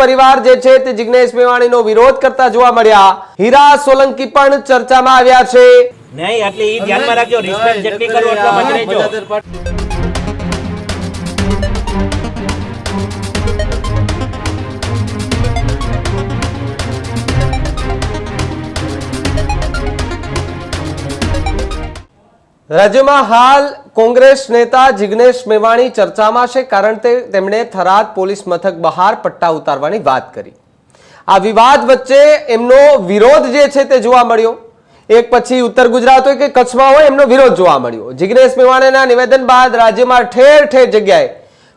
પરિવાર જે છે તે જિગ્નેશ મેવાણીનો વિરોધ કરતા જોવા મળ્યા. હીરા સોલંકી પણ ચર્ચામાં આવ્યા છે. નહીં એટલે એ ધ્યાનમાં રાખજો રિસ્પેક્ટ જેટલી કરો એટલામાં જ રહેજો. રાજ્યમાં હાલ કોંગ્રેસ નેતા જિગ્નેશ મેવાણી ચર્ચામાં છે કારણ કે તેમણે થરાદ પોલીસ મથક બહાર પટ્ટા ઉતારવાની વાત કરી. આ વિવાદ વચ્ચે એમનો વિરોધ જે છે તે જોવા મળ્યો. એક પછી ઉત્તર ગુજરાત હોય કે કચ્છમાં હોય એમનો વિરોધ જોવા મળ્યો. જિગ્નેશ મેવાણીના નિવેદન બાદ રાજ્યમાં ઠેર ઠેર જગ્યાએ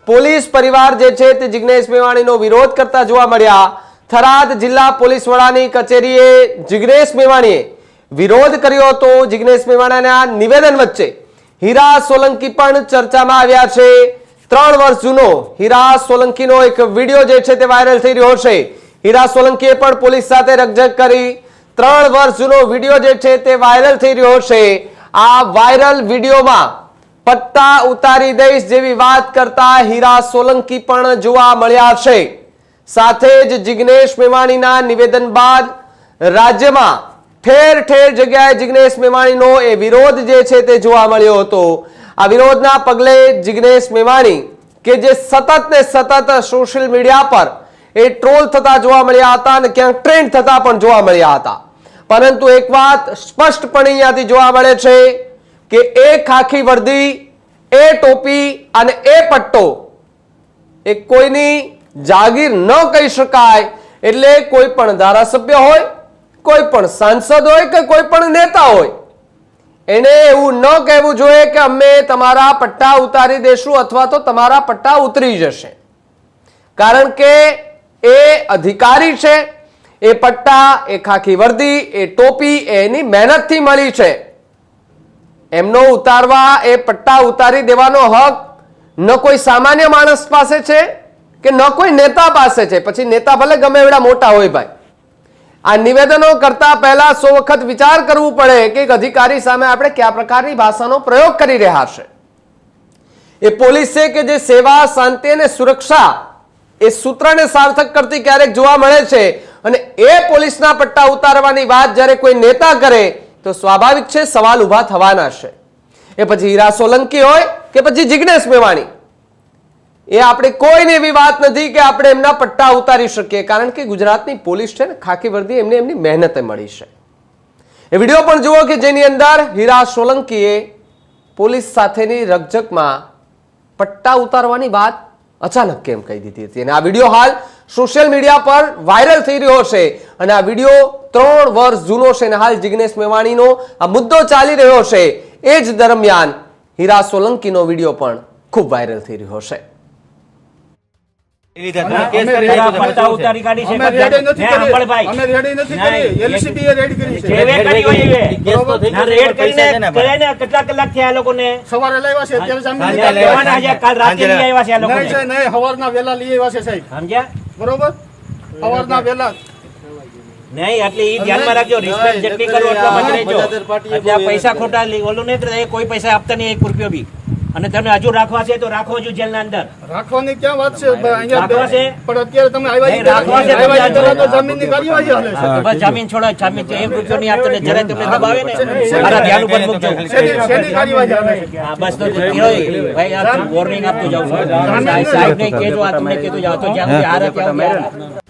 પોલીસ પરિવાર જે છે તે જિગ્નેશ મેવાણીનો વિરોધ કરતા જોવા મળ્યા. થરાદ જિલ્લા પોલીસ વડાની કચેરીએ જિગ્નેશ મેવાણીએ વિરોધ કર્યો હતો જિગ્નેશ મેવાણાના નિવેદન વચ્ચે. હીરા સોલંકી પણ ચર્ચામાં આવ્યા છે. ત્રણ વર્ષ જૂનો હીરા સોલંકીનો એક વીડિયો જે છે તે વાયરલ થઈ રહ્યો છે. હીરા સોલંકીએ પણ પોલીસ સાથે રકઝક કરી. ત્રણ વર્ષ જૂનો વીડિયો જે છે તે વાયરલ થઈ રહ્યો છે. આ વાયરલ વિડીયોમાં પટ્ટા ઉતારી દઈશ જેવી વાત કરતા હીરા સોલંકી પણ જોવા મળ્યા છે. સાથે જ જિગ્નેશ મેવાણીના નિવેદન બાદ રાજ્યમાં ઠેર ઠેર જગ્યાએ જિગ્નેશ મેવાણીનો એ વિરોધ જે છે તે જોવા મળ્યો હતો. આ વિરોધના પગલે જિગ્નેશ મેવાણી, કે જે સતત ને સતત સોશિયલ મીડિયા પર એ ટ્રોલ થતા જોવા મળ્યા હતા અને ક્યાંક ટ્રેન્ડ થતા પણ જોવા મળ્યા હતા. પરંતુ એક વાત સ્પષ્ટપણે અહીંયાથી જોવા મળે છે કે એ ખાખી વર્દી, એ ટોપી અને એ પટ્ટો એ કોઈની જાગીર ન કહી શકાય. એટલે કોઈ પણ ધારાસભ્ય હોય કોઈ પણ સાંસદ હોય કે કોઈ પણ નેતા હોય, એને એવું ન કહેવું જોઈએ કે અમે તમારા પટ્ટા ઉતારી દેશું અથવા તો તમારા પટ્ટા ઉતરી જશે. કારણ કે એ અધિકારી છે, એ પટ્ટા, એ ખાખી વર્દી, એ ટોપી એની મહેનતથી મળી છે. એમનો ઉતારવા, એ પટ્ટા ઉતારી દેવાનો હક ન કોઈ સામાન્ય માણસ પાસે છે કે ન કોઈ નેતા પાસે છે? પછી નેતા ભલે ગમે એવડા મોટા હોય ભાઈ. આ નિવેદનો કરતા પહેલા સો વખત વિચાર કરવું પડે કે એક અધિકારી સામે આપણે કયા પ્રકારની ભાષાનો પ્રયોગ કરી રહ્યા છે. એ પોલીસ છે કે જે સેવા, શાંતિ અને સુરક્ષા એ સૂત્રને સાર્થક કરતી ક્યારેક જોવા મળે છે અને એ પોલીસના પટ્ટા ઉતારવાની વાત જ્યારે કોઈ નેતા કરે તો સ્વાભાવિક છે સવાલ ઊભા થવાના છે. એ પછી હીરા સોલંકી હોય કે પછી જિગ્નેશ મેવાણી. એ આપણે કોઈને એવી વાત નથી કે આપણે એમના પટ્ટા ઉતારી શકીએ. કારણ કે ગુજરાતની પોલીસ છે ને ખાકી વર્દી એમને એમની મહેનતે મળી છે. એ વીડિયો પણ જુઓ કે જેની અંદર હીરા સોલંકીએ પોલીસ સાથેની રકઝકમાં પટ્ટા ઉતારવાની વાત અચાનક કેમ કહી દીધી હતી? અને આ વીડિયો હાલ સોશિયલ મીડિયા પર વાયરલ થઈ રહ્યો છે. અને આ વીડિયો ત્રણ વર્ષ જૂનો છે અને હાલ જિગ્નેશ મેવાણીનો આ મુદ્દો ચાલી રહ્યો છે. એ જ દરમિયાન હીરા સોલંકીનો વીડિયો પણ ખૂબ વાયરલ થઈ રહ્યો છે. બરોબર? સવારના વેલા નહીં એટલે ઈ ધ્યાનમાં રાખજો રિસ્પેક્ટ જેટલી કરો રહેજો. પૈસા ખોટા લી- ઓલું નહીં કોઈ પૈસા આપતા નહીં એક રૂપિયો બી. અને તમે હજુ રાખવા છે તો રાખો હજુ જેલના અંદર. રાખવાની ક્યાં વાત છે? અહીંયા છે? પણ અત્યારે તમે આવ્યા રાખવા છે, હાલે છે. બસ જામીન છોડો જામીન તો એક રૂપિયો નહીં આપતો ને જરાય તમને દબાવે ને? મારા ધ્યાન ઉપર મૂકજો. શેની શેની કાર્યવાહી હાલે છે? હા, બસ તો કહેવાય, ભાઈ આ વોર્નિંગ આપતો જાઉં સાહેબ ને કેજો આ તમને કીધું જાવ તો જ્યાં ત્યાં સુધી હારે.